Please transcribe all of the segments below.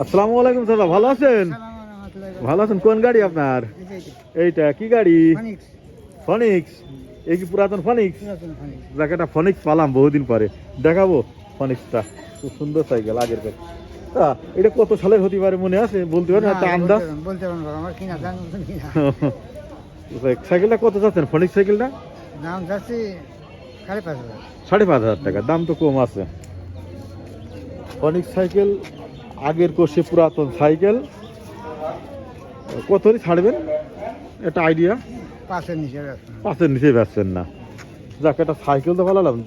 আসসালামু আলাইকুম দাদা ভালো আছেন? ভালো আছেন? কোন গাড়ি আপনার? এইটা কি গাড়ি? ফনিক্স এই কি পুরাতন ফনিক্স একটা ফনিক্স পালাম বহুদিন পরে। দেখাবো ফনিক্সটা খুব সুন্দর সাইকেল আগের কাছে এটা কত সালের হতে পারে মনে আছে? বলতে পারেন একটা আন্দাজ? বলতে আমার কিনা সাইকেলটা কত যাচ্ছেন? ফনিক্স সাইকেলটা? দাম যাচ্ছে সাড়ে পাঁচ হাজার। সাড়ে পাঁচ হাজার টাকা দাম তো কম আছে। ফনিক্স সাইকেল আগের কোর্সে পুরাতন সাইকেল। কত ছাড়বেন? একটা আইডিয়া পাঁচের নিচে। পাঁচের নিচে না। যাক একটা সাইকেল তো ভালো লাগল।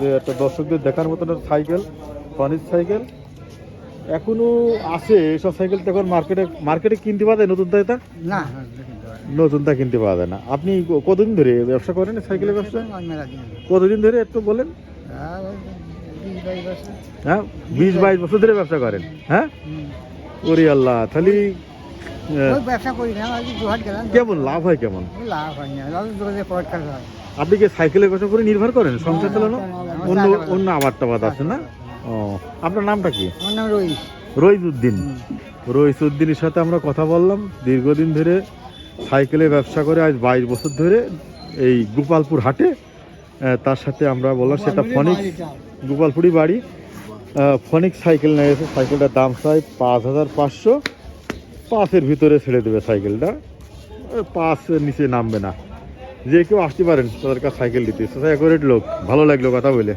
যে একটা দর্শকদের দেখার মতন একটা সাইকেল ফনিক্স সাইকেল। এখনও আছে এসব সাইকেল তো এখন মার্কেটে মার্কেটে কিনতে পাওয়া যায় নতুনটা এটা? না নতুনটা কিনতে পাওয়া যায় না। আপনি কতদিন ধরে ব্যবসা করেন সাইকেলের ব্যবসা। কতদিন ধরে একটু বলেন। হ্যাঁ বিশ বাইশ বছর ধরে ব্যবসা করেন হ্যাঁ। ওরে আল্লাহ তাহলে ব্যবসা করি না কেমন লাভ হয় কেমন? লাভ হয় না আপনি কি সাইকেলের ব্যবসা করে নির্ভর করেন সংসার চালানো? অন্য অন্য আবার টাবাদ আছে না? ও আপনার নামটা কি? আমার নাম রইস। রইস উদ্দিন। রইস উদ্দিনের সাথে আমরা কথা বললাম দীর্ঘদিন ধরে সাইকেলে ব্যবসা করে আজ বাইশ বছর ধরে এই গোপালপুর হাটে তার সাথে আমরা বললাম সেটা ফনিক্স গোপালপুরি বাড়ি ফনিক সাইকেল নিয়ে গেছে সাইকেলটার দাম চাই পাঁচ হাজার পাঁচশো। পাঁচের ভিতরে ছেড়ে দেবে সাইকেলটা। পাঁচের নিচে নামবে না। যে কেউ আসতে পারেন তাদের কাছে সাইকেল দিতে। একরেট লোক। ভালো লাগল কথা বলে।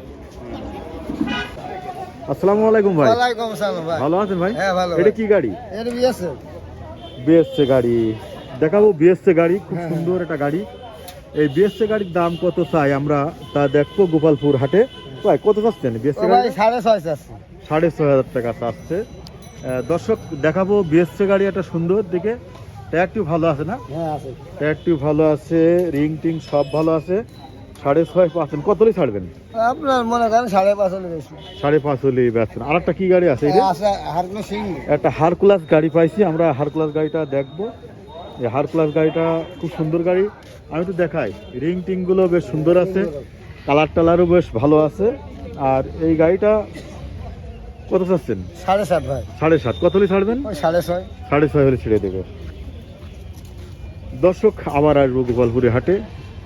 আসসালামু আলাইকুম ভাই। ওয়ালাইকুম আসসালাম ভাই। ভালো আছেন ভাই? হ্যাঁ ভালো এটা কি গাড়ি? এটা গাড়ি। দেখাবো বিএসসি গাড়ি। খুব হ্যাঁ। সুন্দর একটা গাড়ি। এই বিএসসি গাড়ির দাম কত চাই আমরা তা দেখব গোপালপুর হাটে। ভাই কত চাচ্ছেন বিএসসি গাড়ি সাড়ে ছয় আছে সাড়ে ছয় হাজার টাকা চাচ্ছে। দর্শক দেখাবো বিএসসি গাড়ি একটা সুন্দর দিকে ট্যাগটিও ভালো আছে না? হ্যাঁ আছে। ট্যাগটিও ভালো আছে রিং টিং সব ভালো আছে। সাড়ে ছয় পাচ্ছেন কতই ছাড়বেন? আপনার মনে করেন সাড়ে পাঁচ হলে সাড়ে পাঁচ হলেই বেচছেন। আর একটা কি গাড়ি? আছে একটা হারকুলাস গাড়ি পাইছি আমরা হারকুলাস গাড়িটা দেখব। এই হারকুলাস গাড়িটা খুব সুন্দর গাড়ি। আমি তো দেখাই রিং টিংগুলো বেশ সুন্দর আছে। কালার টালারও বেশ ভালো আছে। আর এই গাড়িটা কত চাচ্ছেন? সাড়ে সাত ভাই। সাড়ে সাত। কত হলে ছাড়বেন? ওই সাড়ে ছয়। সাড়ে ছয় হলে ছেড়ে দেবে। দর্শক আবার আসব গোপালপুরে হাটে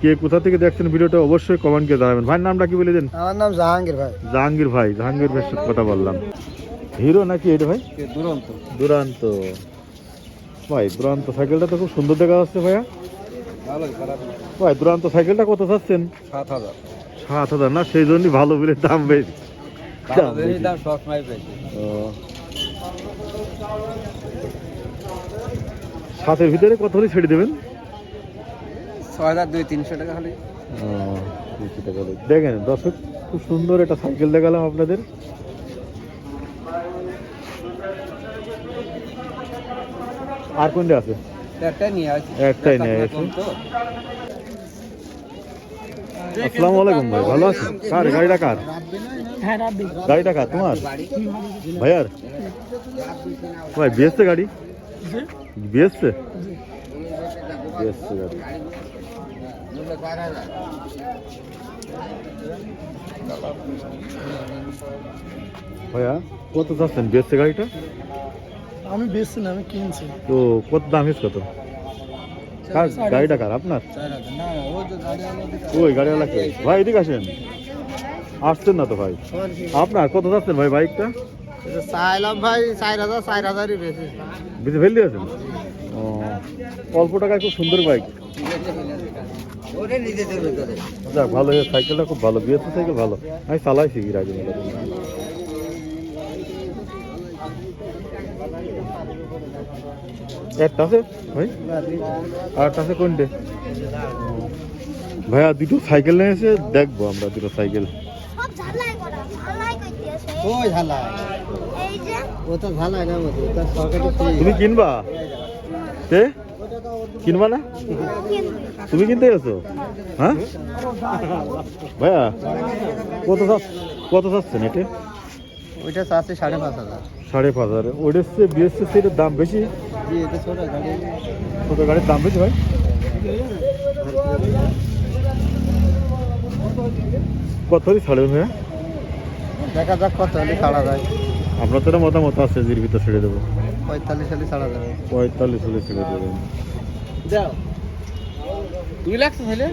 কে কোথা থেকে দেখছেন ভিডিওটা অবশ্যই কমেন্টকে জানাবেন। ভাইয়ের নামটা কি বলে দেন? আমার নাম জাহাঙ্গীর ভাই। জাহাঙ্গীর ভাই। জাহাঙ্গীর ভাইয়ের সাথে কথা বললাম। হিরো নাকি এটা ভাই? দুরন্ত। দুরান্ত। ভাই দুরান্ত সাইকেলটা তো খুব সুন্দর দেখা যাচ্ছে ভাইয়া। ভাই দুরান্ত সাইকেলটা কত চাচ্ছেন? সাত হাজার। সাত হাজার না সেই জন্যই ভালো বলে দাম বেশি। দাম সবসময় বেশি। সাতের ভিতরে কত হলে ছেড়ে দেবেন? ছয় হাজার দুই তিনশো টাকা হলে। দেখেন দর্শক খুব সুন্দর একটা সাইকেল দেখালাম আপনাদের। আর কোনটা আছে? একটাই নিয়ে আসি। একটাই নিয়ে গেছে আসসালামু আলাইকুম ভাই ভালো আছেন? কার গাড়িটা কার? হ্যাঁ গাড়িটা কার তোমার? ভাইয়ার? ভাই বিএসছে গাড়ি? বিএসছে বিএসছে গাড়ি। ভাইয়া কত চাচ্ছেন বিএসছে গাড়িটা? আমি বেশি না আমি কিনছি। তো কত দাম হিস কত? গাড়িটা কার? আপনার? ওই গাড়িওয়ালা কে? ভাই, এদিকে আসেন। আসছেন না তো ভাই। আপনার কত যাচ্ছেন ভাই বাইকটা? চাইলাম ভাই ও, অল্প টাকায় খুব সুন্দর বাইক। ভালো সাইকেলটা খুব ভালো। বিএসসি সাইকেল ভালো। আমি চালাইছি আগে একটা আছে? ভাই আর একটা আছে কোনটে? ভাইয়া দুটো সাইকেল নিয়ে এসে দেখব আমরা দুটো সাইকেল। তো তুমি কিনবা? কে? কিনবা না? তুমি কিনতে গেছো? হ্যাঁ? ভাইয়া কত চাচ্ছ- কত চাচ্ছেন এটা ওইটা চাচ্ছে সাড়ে পাঁচ হাজার। সাড়ে পাঁচ হাজার। ওইটার চেয়ে বিএসসি সেটার দাম বেশি? জি এটা ছোট গাড়ি। ছোটো গাড়ির দাম বেশি ভাই? কত হলে ছাড়বেন ভাইয়া? দেখা যাক কত হলে ছাড়া যায়। আপনার তো মতামত আছে জির ভিতরে ছেড়ে দেবো। পঁয়তাল্লিশ সালে ছাড়া যাবে। পঁয়তাল্লিশ হলে ছেড়ে দেবেন দুই লাখ তাহলে